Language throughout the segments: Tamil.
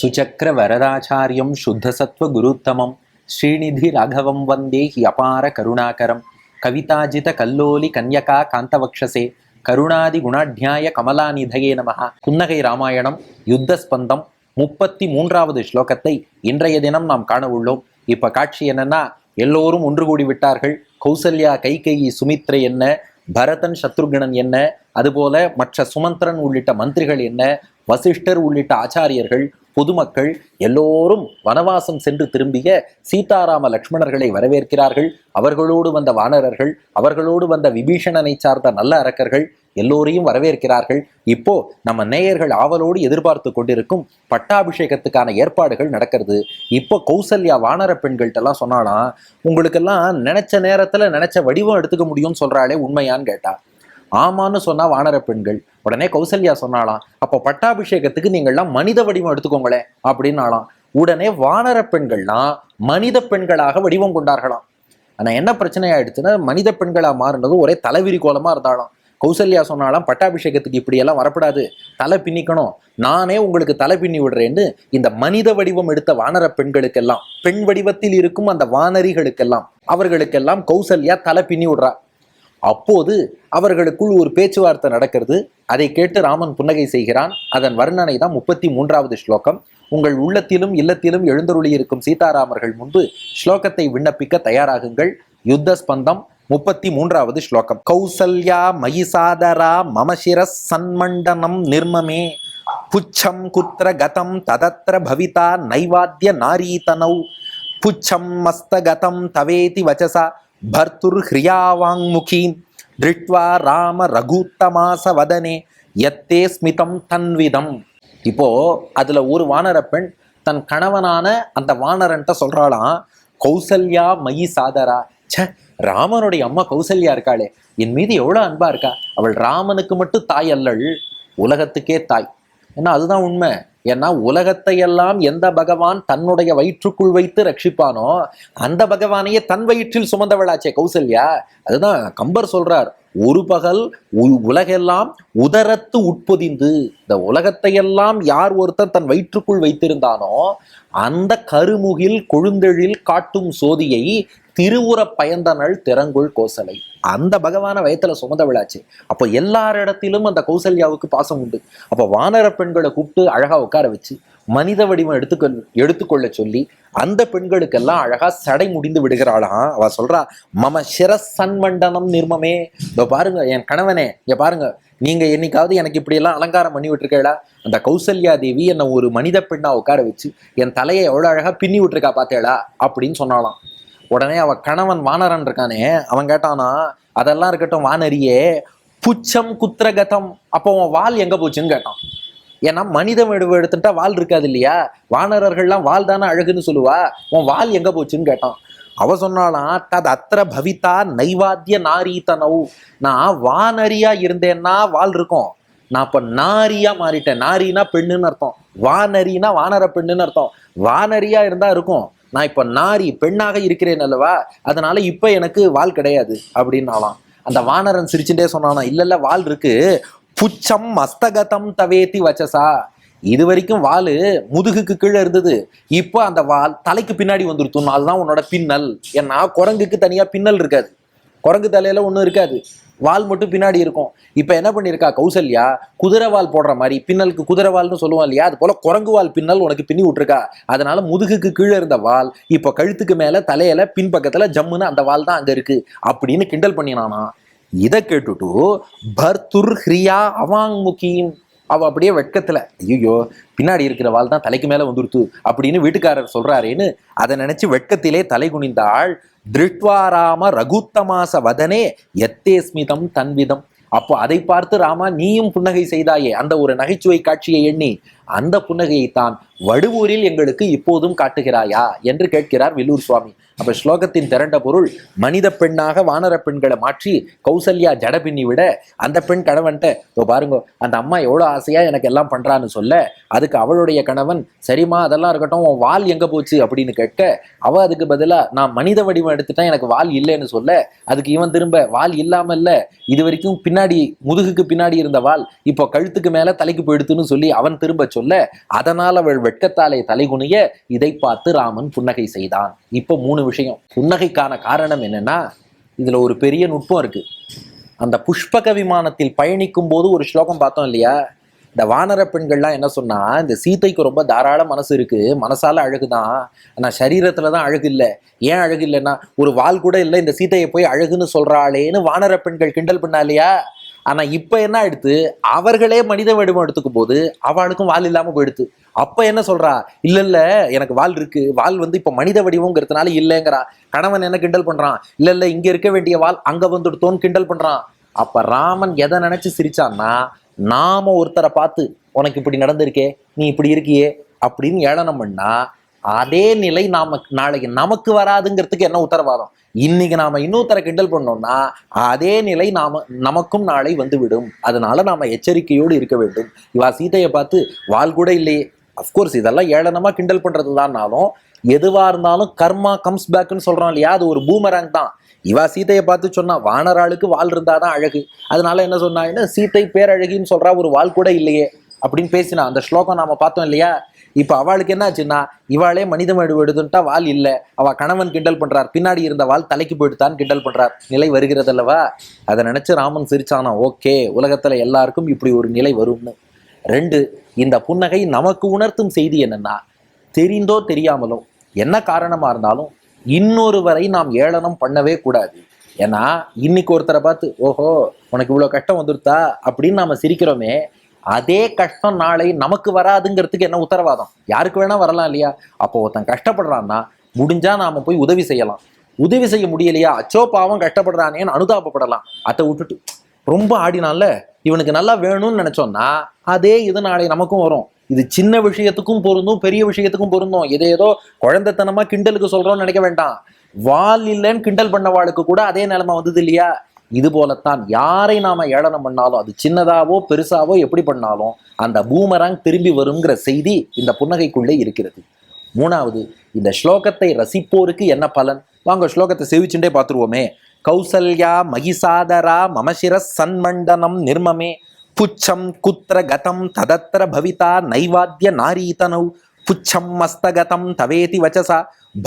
சுச்சக்கர வரதாச்சாரியம் சுத்தசத்வ குருத்தமம் ஸ்ரீநிதி ராகவம் வந்தே ஹி அபார கருணாகரம் கவிதாஜித கல்லோலி கன்யகா காந்தவக்ஷசே கருணாதி குணாட்யாய கமலாநிதயே நமகா புன்னகை ராமாயணம் யுத்த ஸ்பந்தம் முப்பத்தி மூன்றாவது ஸ்லோகத்தை இன்றைய தினம் நாம் காண உள்ளோம் இப்ப காட்சி என்னன்னா எல்லோரும் ஒன்று கூடி விட்டார்கள். கௌசல்யா கைகேயி சுமித்ரை என்ன? பரதன் சத்ருகணன் என்ன? அதுபோல மற்ற சுமந்திரன் உள்ளிட்ட மந்திரிகள் என்ன? வசிஷ்டர் உள்ளிட்ட ஆச்சாரியர்கள் பொதுமக்கள் எல்லோரும் வனவாசம் சென்று திரும்பிய சீதாராம லட்சுமணர்களை வரவேற்கிறார்கள். அவர்களோடு வந்த வானரர்கள் அவர்களோடு வந்த விபீஷணனை சார்ந்த நல்ல அரக்கர்கள் எல்லோரையும் வரவேற்கிறார்கள். இப்போ நம்ம நேயர்கள் ஆவலோடு எதிர்பார்த்து கொண்டிருக்கும் பட்டாபிஷேகத்துக்கான ஏற்பாடுகள் நடக்கிறது. இப்போ கௌசல்யா வானர பெண்கள்ட்ட எல்லாம் சொன்னாலாம் உங்களுக்கெல்லாம் நினைச்ச நேரத்துல நினைச்ச வடிவம் எடுத்துக்க முடியும்னு சொல்றாளே உண்மையான்னு கேட்டா. ஆமான்னு சொன்னா வானர பெண்கள். உடனே கௌசல்யா சொன்னாலாம் அப்போ பட்டாபிஷேகத்துக்கு நீங்கள்லாம் மனித வடிவம் எடுத்துக்கோங்களேன் அப்படின்னாலாம் உடனே வானர பெண்கள்லாம் மனித பெண்களாக வடிவம் கொண்டார்களாம். ஆனா என்ன பிரச்சனை ஆயிடுச்சுன்னா மனித பெண்களா மாறினது ஒரே தலைவிரி கோலமா இருந்தாலும் கௌசல்யா சொன்னாலாம் பட்டாபிஷேகத்துக்கு இப்படியெல்லாம் வரப்படாது. தலை பின்னிக்கணும். நானே உங்களுக்கு தலை பின்னி விடுறேன்னு இந்த மனித வடிவம் எடுத்த வானர பெண்களுக்கெல்லாம் பெண் வடிவத்தில் இருக்கும் அந்த வானரிகளுக்கெல்லாம் அவர்களுக்கெல்லாம் கௌசல்யா தலை பின்னி விடுறா. அப்போது அவர்களுக்குள் ஒரு பேச்சுவார்த்தை நடக்கிறது. அதை கேட்டு ராமன் புன்னகை செய்கிறான். அதன் வர்ணனை தான் முப்பத்தி மூன்றாவது ஸ்லோகம். உங்கள் உள்ளத்திலும் இல்லத்திலும் எழுந்தருளி இருக்கும் சீதாராமர்கள் முன்பு ஸ்லோகத்தை விண்ணப்பிக்க தயாராகுங்கள். யுத்த ஸ்பந்தம் முப்பத்தி மூன்றாவது ஸ்லோகம். கௌசல்யா மயிசாதரா மமசிர சன்மண்டனம் நிர்மமே. புச்சம் குத்திர கதம் ததத்திர பவிதா நைவாத்திய நாரீதனௌ. புச்சம் மஸ்தகதம் தவேதி வச்சசா. பர்த்துர் ஹிரியாவாங்முகீம் திருட்வா ராம ரகுத்தமாச வதனே எத்தே ஸ்மிதம் தன்விதம் இப்போ அதுல ஒரு வானர பெண் தன் கணவனான அந்த வானரன்ட்ட சொல்றாளாம் கௌசல்யா மயி சாதரா. ச்சே ராமனுடைய அம்மா கௌசல்யா இருக்காளே என் மீது எவ்வளோ அன்பா இருக்கா? அவள் ராமனுக்கு மட்டும் தாய் அல்லள் உலகத்துக்கே தாய். ஏன்னா அதுதான் உண்மை. ஏன்னா உலகத்தை எல்லாம் எந்த பகவான் தன்னுடைய வயிற்றுக்குள் வைத்து ரட்சிப்பானோ அந்த பகவானையே தன் வயிற்றில் சுமந்தவளாச்சே கௌசல்யா. அதுதான் கம்பர் சொல்றார். ஒரு பகல் உ- உலகெல்லாம் உதரத்து உட்பொதிந்து இந்த உலகத்தையெல்லாம் யார் ஒருத்தன் தன் வயிற்றுக்குள் வைத்திருந்தானோ அந்த கருமுகில் கொழுந்தெழில் காட்டும் சோதியை திருவுற பயந்தனள் திறங்குள் கோசலை. அந்த பகவான வயத்துல சுமந்த விழாச்சு அப்போ எல்லாரிடத்திலும் அந்த கௌசல்யாவுக்கு பாசம் உண்டு. அப்போ வானர பெண்களை கூப்பிட்டு அழகா உட்கார வச்சு மனித வடிவம் எடுத்துக்கொள் எடுத்துக்கொள்ள சொல்லி அந்த பெண்களுக்கெல்லாம் அழகா சடை முடிந்து விடுகிறாளாம் அவ சொல்றா மம சிரசன்மண்டனம் நிர்மமே. இதோ பாருங்க என் கணவனே இங்க பாருங்க நீங்க என்னைக்காவது எனக்கு இப்படி எல்லாம் அலங்காரம் பண்ணி விட்டுருக்கீங்களா? அந்த கௌசல்யா தேவி என்னை ஒரு மனித பெண்ணா உட்கார வச்சு என் தலையை எவ்வளவு அழகா பின்னி விட்டுருக்கா பார்த்தேளா அப்படின்னு சொன்னாலாம் உடனே அவ கணவன் வானரன் இருக்கானே அவன் கேட்டானா அதெல்லாம் இருக்கட்டும் வானரியே புச்சம் குத்திரகதம் அப்போ உன் வால் எங்க போச்சுன்னு கேட்டான். ஏன்னா மனித வடிவம் எடுத்துட்டா வால் இருக்காது இல்லையா? வானரர்கள்லாம் வால் தானே அழகுன்னு சொல்லுவா? உன் வால் எங்க போச்சுன்னு கேட்டான். அவ சொன்னாலாம் தது அத்திர பவிதா நைவாத்திய நாரீதனௌ. நான் வானரியா இருந்தேன்னா வால் இருக்கும். நான் இப்போ நாரியா மாறிட்டேன். நாரினா பெண்ணுன்னு அர்த்தம். வானரினா வானர பெண்ணுன்னு அர்த்தம். வானரியா இருந்தா இருக்கும். நான் இப்போ நாரி பெண்ணாக இருக்கிறேன் அல்லவா? அதனால இப்போ எனக்கு வால் கிடையாது அப்படின்னாலாம் அந்த வானரன் சிரிச்சுட்டே சொன்னானா இல்லை வால் இருக்கு. புச்சம் மஸ்தகதம் தவேத்தி வச்சசா. இது வரைக்கும் வால் முதுகுக்கு கீழே இருந்தது. இப்போ அந்த வால் தலைக்கு பின்னாடி வந்துருத்தும். அதுதான் உன்னோட பின்னல். ஏன்னா குரங்குக்கு தனியாக பின்னல் இருக்காது. குரங்கு தலையில ஒன்றும் இருக்காது. வால் மட்டும் பின்னாடி இருக்கும். இப்போ என்ன பண்ணியிருக்கா கௌசல்யா? குதிரை வால் போடுற மாதிரி பின்னலுக்கு குதிரை வால்னு சொல்லுவோம் இல்லையா? அது போல குரங்கு வால் பின்னல் உனக்கு பின்னி விட்டுருக்கா. அதனால முதுகுக்கு கீழே இருந்த வால் இப்போ கழுத்துக்கு மேலே தலையில பின்பக்கத்துல ஜம்முன்னு அந்த வால் தான் அங்க இருக்கு. அப்படின்னு கிண்டல் பண்ணினானா. இதை கேட்டுட்டு பர்துர் ஹ்ரியா அவாங்முகின். அவ அப்படியே வெட்கத்துல ஐயோ பின்னாடி இருக்கிற வால் தான் தலைக்கு மேல வந்துருத்து அப்படின்னு வீட்டுக்காரர் சொல்கிறாரேன்னு அதை நினைச்சு வெட்கத்திலே தலை குனிந்தாள் திருட்வாராம ரகுத்தமாச வதனே எத்தே ஸ்மிதம் தன்விதம் அப்போ அதை பார்த்து ராமா நீயும் புன்னகை செய்தாயே அந்த ஒரு நகைச்சுவை காட்சியை எண்ணி அந்த புன்னகையை தான் வடுவூரில் எங்களுக்கு இப்போதும் காட்டுகிறாயா என்று கேட்கிறார் வில்லூர் சுவாமி. அப்ப ஸ்லோகத்தின் திரண்ட பொருள் மனித பெண்ணாக வானர பெண்களை மாற்றி கௌசல்யா ஜட பின்னி விட அந்த பெண் கணவன்ட்ட இதோ பாருங்க அந்த அம்மா எவ்வளோ ஆசையா எனக்கு எல்லாம் பண்றான்னு சொல்ல அதுக்கு அவளுடைய கணவன் சரிம்மா அதெல்லாம் இருக்கட்டும் உன் வால் எங்க போச்சு அப்படின்னு கேட்க அவ அதுக்கு பதிலாக நான் மனித வடிவம் எடுத்துட்டேன் எனக்கு வால் இல்லைன்னு சொல்ல அதுக்கு இவன் திரும்ப வால் இல்லாம இல்ல இது வரைக்கும் பின்னாடி முதுகுக்கு பின்னாடி இருந்த வால் இப்போ கழுத்துக்கு மேல தலைக்கு போயிடுத்துன்னு சொல்லி அவன் திரும்ப சொல்ல அதனால் அவள் வெட்கத்தாலே தலைகுனிய இதை பார்த்து ராமன் புன்னகை செய்தான். இப்போ மூணு விஷயம். புன்னகைக்கான காரணம் என்னன்னா இதில் ஒரு பெரிய நுட்பம் இருக்குது அந்த புஷ்பக விமானத்தில் பயணிக்கும் போது ஒரு ஸ்லோகம் பார்த்தோம் இல்லையா? இந்த வானர பெண்கள்லாம் என்ன சொன்னா இந்த சீத்தைக்கு ரொம்ப தாராள மனசு இருக்கு. மனசால அழகுதான். ஆனால் சரீரத்துல தான் அழகு இல்லை. ஏன் அழகு இல்லைன்னா ஒரு வால் கூட இல்லை இந்த சீத்தையை போய் அழகுன்னு சொல்றாளேன்னு வானர பெண்கள் கிண்டல் பண்ணா இல்லையா? ஆனா இப்ப என்ன ஆயிடுத்து அவர்களே மனித வடிவம் எடுத்துக்கும் போது அவளுக்கும் வால் இல்லாம போயிடுத்து. அப்ப என்ன சொல்றா? இல்ல இல்ல எனக்கு வால் இருக்கு. வால் வந்து இப்ப மனித வடிவங்கிறதுனால இல்லைங்கிறா. கணவன் என்ன கிண்டல் பண்றான்? இல்ல இல்ல இங்க இருக்க வேண்டிய வால் அங்க வந்துடுத்தோன்னு கிண்டல் பண்றான். அப்ப ராமன் எதை நினைச்சு சிரிச்சான்னா நாம ஒருத்தரை பார்த்து உனக்கு இப்படி நடந்திருக்கே நீ இப்படி இருக்கியே அப்படின்னு ஏளனம் பண்ணா அதே நிலை நாம நாளைக்கு நமக்கு வராதுங்கிறதுக்கு என்ன உத்தரவாதம்? இன்னைக்கு நாம இன்னொருத்தரை கிண்டல் பண்ணோம்னா அதே நிலை நாம நமக்கும் நாளை வந்துவிடும். அதனால நாம எச்சரிக்கையோடு இருக்க வேண்டும். இவா சீதையை பார்த்து வாழ் கூட இல்லையே. அஃப்கோர்ஸ் இதெல்லாம் ஏளனமா கிண்டல் பண்றது தான்னாலும் எதுவா இருந்தாலும் கர்மா கம்ஸ் பேக்னு சொல்றோம் இல்லையா? அது ஒரு பூமரங் தான். இவா சீதையை பார்த்து சொன்னா வானராளுக்கு வால் இருந்தாதான் அழகு. அதனால என்ன சொன்னாய்ன்னா சீத்தை பேரழகின்னு சொல்றா ஒரு வால் கூட இல்லையே. அப்படின்னு பேசினா அந்த ஸ்லோகம் நாம பார்த்தோம் இல்லையா? இப்போ அவளுக்கு என்னாச்சுன்னா இவாளே மனித மடு எடுத்துட்டா வால் இல்லை. அவ கணவன் கிண்டல் பண்றார். பின்னாடி இருந்த வால் தலைக்கு போயிட்டுதான் கிண்டல் பண்றார். நிலை வருகிறது அல்லவா அதை நினைச்சு ராமன் சிரிச்சானா ஓகே உலகத்துல எல்லாருக்கும் இப்படி ஒரு நிலை வரும்னு. ரெண்டு இந்த புன்னகை நமக்கு உணர்த்தும் செய்தி என்னன்னா தெரிந்தோ தெரியாமலோ என்ன காரணமா இருந்தாலும் இன்னொருவரை நாம் ஏளனம் பண்ணவே கூடாது. ஏன்னா இன்னைக்கு ஒருத்தரை பார்த்து ஓஹோ உனக்கு இவ்வளோ கஷ்டம் வந்துருத்தா? அப்படின்னு நாம சிரிக்கிறோமே அதே கஷ்டம் நாளை நமக்கு வராதுங்கிறதுக்கு என்ன உத்தரவாதம்? யாருக்கு வேணா வரலாம் இல்லையா? அப்போ ஒருத்தன் கஷ்டப்படுறான்னா முடிஞ்சா நாம போய் உதவி செய்யலாம். உதவி செய்ய முடியலையா? அச்சோ பாவம் கஷ்டப்படுறானேன்னு அனுதாபப்படலாம். அதை விட்டுட்டு ரொம்ப ஆடினால இவனுக்கு நல்லா வேணும்னு நினைச்சோம்னா அதே இது நாளை நமக்கும் வரும். இது சின்ன விஷயத்துக்கும் பொருந்தும் பெரிய விஷயத்துக்கும் பொருந்தும். இது ஏதோ குழந்தைத்தனமா கிண்டலுக்கு சொல்றோம்னு நினைக்க வேண்டாம். வால் இல்லைன்னு கிண்டல் பண்ண வாளுக்கு கூட அதே நிலைமை வந்தது இல்லையா? இது போலத்தான் யாரை நாம ஏளனம் பண்ணாலும் அது சின்னதாவோ பெருசாவோ எப்படி பண்ணாலும் அந்த பூமராங் திரும்பி வருங்கிற செய்தி இந்த புன்னகைக்குள்ளே இருக்கிறது. மூணாவது இந்த ஸ்லோகத்தை ரசிப்போருக்கு என்ன பலன்? வாங்க ஸ்லோகத்தை செவிச்சுட்டே பார்த்துருவோமே. கௌசல்யா மகிசாதரா மமசிர சன்மண்டனம் நிர்மமே. புச்சம் குத்திர கதம் ததத்திர பவிதா நைவாத்திய நாரீதனௌ. புச்சம் மஸ்தகதம் தவேதி வச்சசா.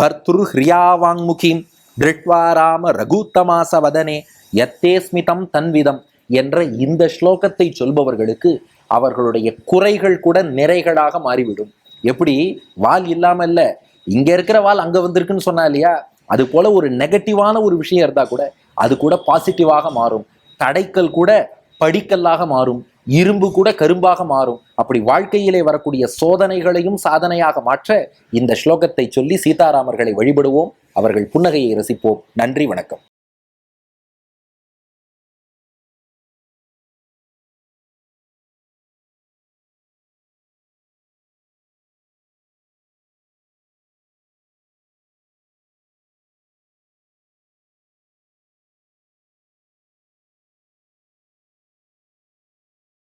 பர்துர் ஹிரியாவாங்முகீம். திருட்வா ராம ரகுத்தமாச வதனே எத்தே ஸ்மிதம் தன்விதம் என்ற இந்த ஸ்லோகத்தை சொல்பவர்களுக்கு அவர்களுடைய குறைகள் கூட நிறைகளாக மாறிவிடும். எப்படி? வால் இல்லாம இல்ல இங்க இருக்கிற வால் அங்க வந்திருக்குன்னு சொன்னா இல்லையா? அது போல ஒரு நெகட்டிவான ஒரு விஷயம் இருந்தா கூட அது கூட பாசிட்டிவாக மாறும். தடைக்கல் கூட படிக்கல்லாக மாறும். இரும்பு கூட கரும்பாக மாறும். அப்படி வாழ்க்கையிலே வரக்கூடிய சோதனைகளையும் சாதனையாக மாற்ற இந்த ஸ்லோகத்தை சொல்லி சீதாராமர்களை வழிபடுவோம். அவர்கள் புன்னகையை ரசிப்போம். நன்றி வணக்கம்.